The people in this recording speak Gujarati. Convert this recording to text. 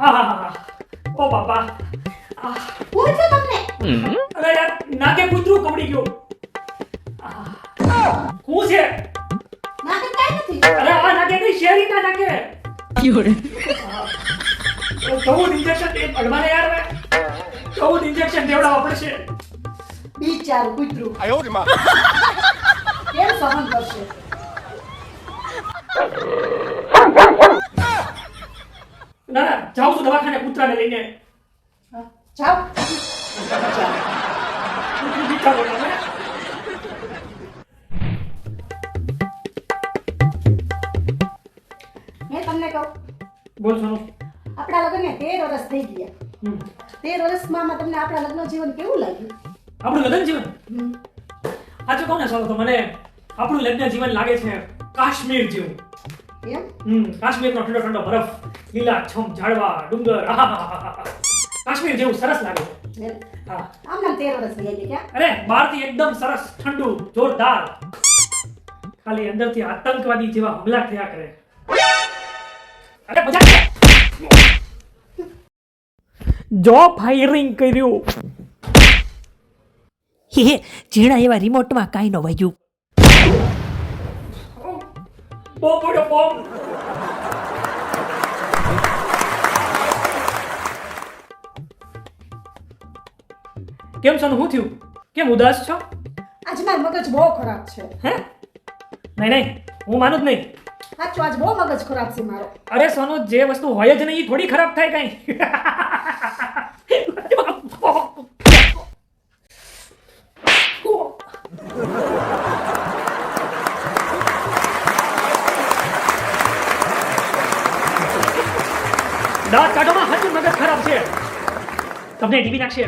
આહાહા. ઓ બાપા આહ, હું છું તમને અરે યાર નાકે કૂતરું કવડી ગયું આહ. શું છે ના કે કાંઈ નથી અરે આ નાકે નહીં શેરી ના નાકે ચૌદ ઇન્જેક્શન એક અડવાને યાર હવે ચૌદ ઇન્જેક્શન દેવડાવવા પડશે બિચારું કૂતરું 哎呦我的妈！ ના ના જાઉં છું દવાખાને કૂતરાને લઈને. જાઓ. કૂતરું બિચારો મેં તમને કહું બોલ સોનુ આપણા લગ્નને તેર વર્ષ થઈ ગયા. તેર વર્ષમાં તમને આપણા લગ્ન જીવન કેવું લાગ્યું? આપણું લગ્ન જીવન? હમ. સાચું કહું ને સોનુ તો મને આપણું લગ્ન જીવન લાગે છે કાશ્મીર જેવું. હમ કાશ્મીરનો ઠંડો ઠંડો બરફ લીલાછમ ઝાડવા ડુંગર કાશ્મીર જેવું સરસ લાગે. છે હા. આમ તેર વર્ષ થઈ ગયા. અરે બહારથી એકદમ સરસ ઠંડુ જોરદાર. ખાલી અંદરથી આતંકવાદી જેવા હુમલા થયા કરે. અરે મજા જો ફાયરિંગ કર્યું. હે હે ઝીણા એવા રિમોટમાં કાંઈ ન વાગ્યું. પડ્યો બોમ્બ કેમ છો હું થયું? કેમ ઉદાસ છો? આજ મારું મગજ બહુ ખરાબ છે. હે? નહીં નહીં હું માનું જ નહીં. સાચું આજ બહુ મગજ ખરાબ છે મારો. અરે સોનું જે વસ્તુ હોય જ નહીં એ થોડી ખરાબ થાય કઈ. દાંત કાઢવામાં હાચું મગજ ખરાબ છે. તમને ટીવી નાખશે.